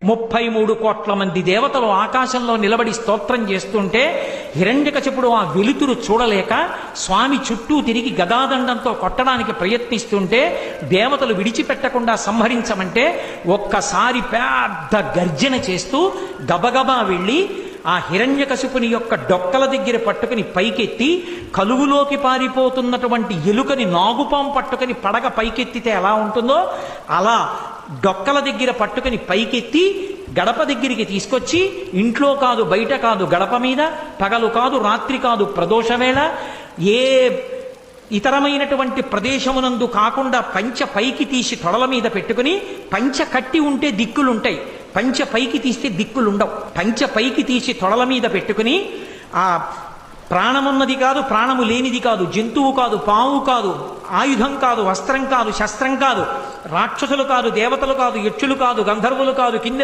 ముప్పై మూడు కోట్ల మంది దేవతలు ఆకాశంలో నిలబడి స్తోత్రం చేస్తుంటే హిరణ్యకశపుడు ఆ వెలుతురు చూడలేక స్వామి చుట్టూ తిరిగి గదాదండంతో కొట్టడానికి ప్రయత్నిస్తుంటే దేవతలు విడిచిపెట్టకుండా సంహరించమంటే ఒక్కసారి పెద్ద గర్జన చేస్తూ గబగబా వెళ్ళి ఆ హిరణ్యకశిపుని యొక్క డొక్కల దగ్గర పట్టుకుని పైకెత్తి కలుగులోకి పారిపోతున్నటువంటి ఎలుకని నాగుపాం పట్టుకుని పడగ పైకెత్తితే ఎలా ఉంటుందో అలా డొక్కల దగ్గర పట్టుకుని పైకెత్తి గడప దగ్గరికి తీసుకొచ్చి ఇంట్లో కాదు బయట కాదు గడప మీద పగలు కాదు రాత్రి కాదు ప్రదోషవేళ ఏ ఇతరమైనటువంటి ప్రదేశమునందు కాకుండా పంచ పైకి తీసి తొడల మీద పెట్టుకుని పంచ కట్టి ఉంటే దిక్కులుంటాయి. పంచ పైకి తీస్తే దిక్కులుండవు. పంచ పైకి తీసి తొడల మీద పెట్టుకుని ఆ ప్రాణమున్నది కాదు ప్రాణము లేనిది కాదు జంతువు కాదు పాము కాదు ఆయుధం కాదు వస్త్రం కాదు శస్త్రం కాదు. రాక్షసులు కాదు దేవతలు కాదు యక్షులు కాదు గంధర్వులు కాదు కిన్నెలు